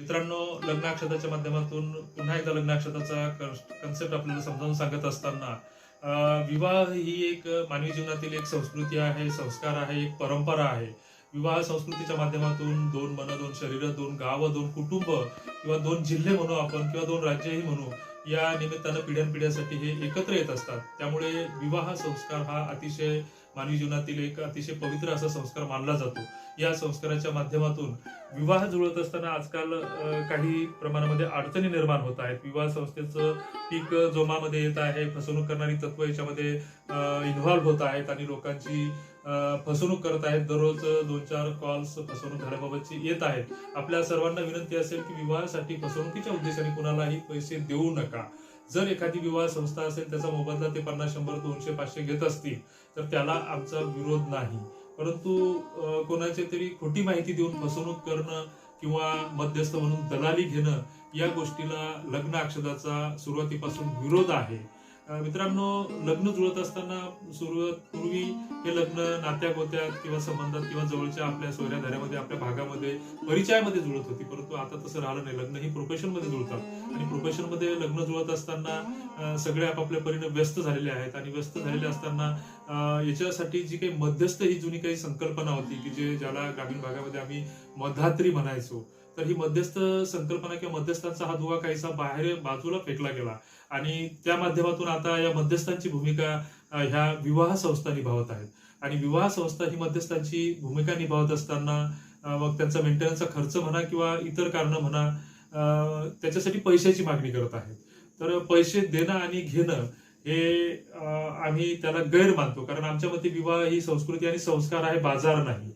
मित्रांनो लग्नाक्षताच्या माध्यमातून पुन्हा एकदा लग्नाक्षताचा कन्सेप्ट आपल्याला समजावून सांगत असताना विवाह ही एक मानवी जीवनातील एक संस्कृती आहे संस्कार आहे एक परंपरा आहे. विवाह संस्कृतीच्या माध्यमातून दोन मन दोन शरीर दोन गाव दोन कुटुंब किंवा दोन जिल्हे म्हणू आपण किंवा दोन राज्यही म्हणू या निमित्तानं पिढ्यानपिढ्यासाठी हे एकत्र येत असतात. त्यामुळे विवाह संस्कार हा अतिशय मानवी जीवनातील एक अतिशय पवित्र असा संस्कार मानला जातो. या संस्काराच्या माध्यमातून विवाह जुळत असताना आजकाल काही प्रमाणामध्ये अडचणी निर्माण होत आहेत. विवाह संस्थेचं पीक जोमामध्ये येत आहे फसवणूक करणारी तत्व याच्यामध्ये इन्व्हॉल्व्ह होत आहेत आणि लोकांची फसवणूक करत आहेत. दररोज दोन चार कॉल्स फसवणूक झाल्याबाबतची येत आहेत. आपल्या सर्वांना विनंती असेल की विवाहासाठी फसवणुकीच्या उद्देशाने कुणालाही पैसे देऊ नका. जर एखादी विवाह संस्था असेल त्याचा मोबदला ते पन्नास शंभर दोनशे पाचशे घेत असतील तर त्याला आमचा विरोध नाही. परंतु कोणाच्या कोणाची तरी खोटी माहिती देऊन फसवणूक करणं किंवा मध्यस्थ म्हणून दलाली घेणं या गोष्टीला लग्न अक्षदाचा सुरुवातीपासून विरोध आहे. मित्रांनो लग्न जुळत असताना सुरुवात पूर्वी हे लग्न नात्या गोत्यात किंवा संबंधात किंवा जवळच्या आपल्या सोयऱ्याधाऱ्यामध्ये आपल्या भागामध्ये परिचयामध्ये जुळत होती. परंतु आता तसं राहिलं नाही. लग्न ही प्रोफेशनमध्ये जुळतात. आणि प्रोफेशनमध्ये लग्न जुळत असताना सगळे आपापल्या परीने व्यस्त झालेले आहेत. आणि व्यस्त झालेले असताना याच्यासाठी जी काही मध्यस्थ ही जुनी काही संकल्पना होती की जे ज्याला ग्रामीण भागामध्ये आम्ही मधात्री म्हणायचो. तर ही मध्यस्थ संकल्पना किंवा मध्यस्थांचा हा दुवा काहीसा बाहेर बाजूला फेकला गेला. आणि त्या माध्यमातून आता या मध्यस्थांची भूमिका ह्या विवाह संस्था निभावत आहेत. आणि विवाह संस्था ही मध्यस्थांची भूमिका निभावत असताना मग त्यांचा मेंटेनन्सचा खर्च म्हणा किंवा इतर कारणं म्हणा त्याच्यासाठी पैशाची मागणी करत आहेत. तर पैसे देणं आणि घेणं हे आम्ही त्याला गैर मानतो. कारण आमच्या मते विवाह ही संस्कृती आणि संस्कार आहे बाजार नाही.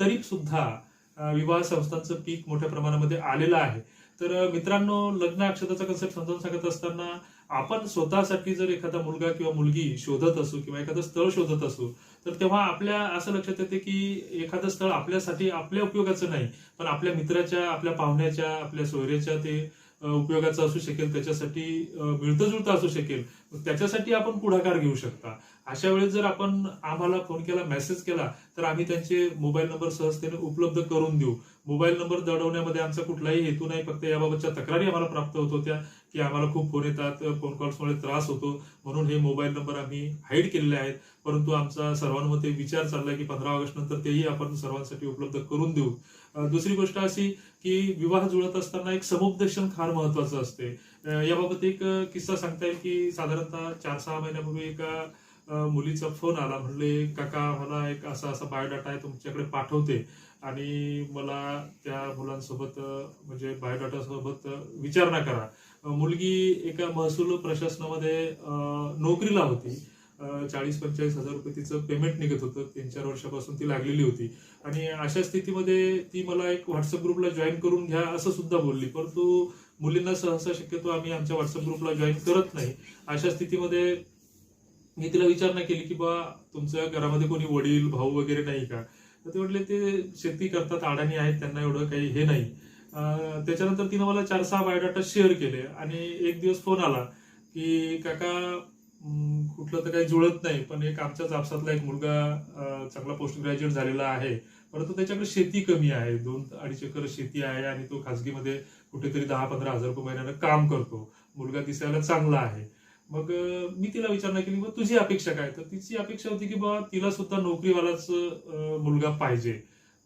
तरी सुद्धा विवाह संस्थांचं पीक मोठ्या प्रमाणामध्ये आलेलं आहे. तर मित्रांनो लग्न अक्षताचा कन्सेप्ट समजावून सांगत असताना आपण स्वतःसाठी जर एखादा मुलगा किंवा मुलगी शोधत असू किंवा एखादं स्थळ शोधत असू तर तेव्हा आपल्या असं लक्षात येते की एखादं स्थळ आपल्यासाठी आपल्या उपयोगाचं नाही पण आपल्या मित्राच्या आपल्या पाहुण्याच्या आपल्या सोयऱ्याच्या ते उपयोगाचं असू शकेल त्याच्यासाठी मिळतं जुळतं असू शकेल. त्याच्यासाठी आपण पुढाकार घेऊ शकता. अशा वेळेस जर आपण आम्हाला फोन केला मेसेज केला तर आम्ही त्यांचे मोबाईल नंबर सहजतेने उपलब्ध करून देऊ. मोबाईल नंबर दडवण्यामध्ये आमचा कुठलाही हेतू नाही फक्त याबाबतच्या तक्रारी आम्हाला प्राप्त होत होत्या की आम्हाला खूप फोन येतात फोन कॉल्समुळे त्रास होतो. म्हणून हे मोबाईल नंबर आम्ही हाईड केलेले आहेत. परंतु आमचा सर्वांमध्ये विचार चाललाय की पंधरा ऑगस्ट नंतर तेही आपण सर्वांसाठी उपलब्ध करून देऊ. दुसरी गोष्ट अशी की विवाह जुळत असताना एक समुपदेशन फार महत्वाचं असते. याबाबत एक किस्सा सांगता येईल की साधारणतः चार सहा महिन्यापूर्वी एका मुलीचा फोन आला. म्हणले काका मला एक असा असा बायोडाटा आहे तुमच्याकडे पाठवते. आणि मला त्या मुलांसोबत म्हणजे बायोडाटासोबत विचारणा करा. मुलगी एका महसूल प्रशासनामध्ये नोकरीला होती. चाळीस पंचेचाळीस हजार रुपये तिचं पेमेंट निघत होतं. तीन चार वर्षापासून ती लागलेली होती. आणि अशा स्थितीमध्ये ती मला एक व्हॉट्सअप ग्रुपला जॉईन करून घ्या असं सुद्धा बोलली. परंतु मुलींना सहसा शक्यतो आम्ही आमच्या व्हॉट्सअप ग्रुपला जॉईन करत नाही. अशा स्थितीमध्ये मी तिला विचारणा केली की बा तुमच्या घरामध्ये कोणी वडील भाऊ वगैरे नाही का? तर ते म्हटले ते शेती करतात अडाणी आहेत त्यांना एवढं काही हे नाही. त्याच्यानंतर तिनं मला चार सहा बायोडाटा शेअर केले आणि एक दिवस फोन आला की काका कुठलं तर काही जुळत नाही पण एक आमच्याच आपसातला एक मुलगा चांगला पोस्ट ग्रॅज्युएट झालेला आहे. परंतु त्याच्याकडे शेती कमी आहे दोन अडीच एकर शेती आहे आणि तो खाजगीमध्ये कुठेतरी दहा पंधरा हजार रुपये महिन्यानं काम करतो. मुलगा दिसायला चांगला आहे. मग मी तिला विचारणा केली मग तुझी अपेक्षा काय? तर तिची अपेक्षा होती की बाबा तिला सुद्धा नोकरीवालाच मुलगा पाहिजे.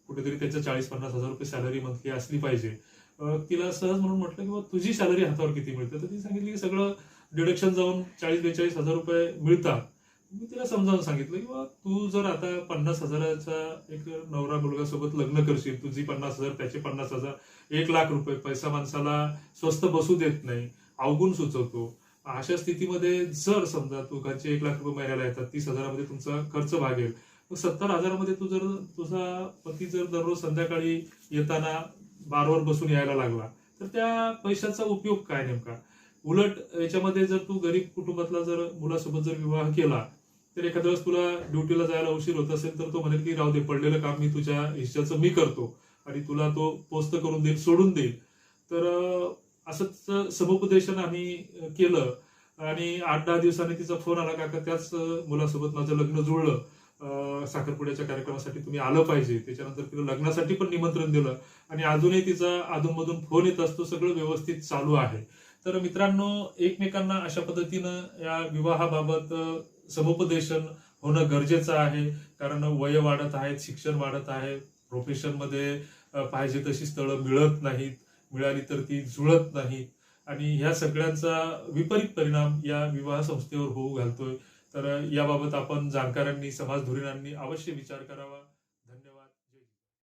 कुठेतरी त्याच्या चाळीस पन्नास हजार रुपये सॅलरी मंथली असली पाहिजे. तिला सहज म्हणून म्हटलं की बाबा तुझी सॅलरी हातावर किती मिळते? तर ती सांगितली की सगळं डिडक्शन जाऊन चाळीस बेचाळीस हजार रुपये मिळतात. मी तिला समजावून सांगितलं की बा तू जर आता पन्नास हजाराचा एक नवरा मुलगा सोबत लग्न करशील तुझी पन्नास हजार त्याचे पन्नास हजार एक लाख रुपये पैसा माणसाला स्वस्त बसू देत नाही अवगुण सुचवतो. अशा स्थितीमध्ये जर समजा तू घरचे एक लाख रुपये महिन्याला येतात तीस हजारामध्ये तुमचा खर्च भागेल मग सत्तर हजारामध्ये तू जर तुझा पती जर दररोज संध्याकाळी येताना बारवर बसून यायला लागला तर त्या पैशाचा उपयोग काय नेमका? उलट याच्यामध्ये जर तू गरीब कुटुंबातला जर मुलासोबत जर विवाह केला तर एखाद्या वेळेस तुला ड्युटीला जायला उशीर होत असेल तर तो म्हणेल की राहू दे पडलेलं काम मी तुझ्या हिश्श्याचं मी करतो आणि तुला तो पोस्त करून देईल सोडून देईल. तर असंच समुपदेशन आम्ही केलं. आणि आठ दहा दिवसांनी तिचा फोन आला काका त्याच मुलासोबत माझं लग्न जुळलं. साखरपुड्याच्या कार्यक्रमासाठी तुम्ही आलं पाहिजे. त्याच्यानंतर तिला लग्नासाठी पण निमंत्रण दिलं. आणि अजूनही तिचा अधूनमधून फोन येत असतो सगळं व्यवस्थित चालू आहे. तर मित्रांनो एकमेकांना अशा पद्धतीनं या विवाहाबाबत समुपदेशन होणं गरजेचं आहे. कारण वय वाढत आहेत शिक्षण वाढत आहे. प्रोफेशनमध्ये पाहिजे तशी स्थळं मिळत नाहीत. मिळाली तर ती जुळत नाही. आणि ह्या सगळ्यांचा विपरीत परिणाम या विवाह संस्थेवर होऊ घालतोय. तर याबाबत आपण जाणकारांनी समाजधुरीणांनी अवश्य विचार करावा.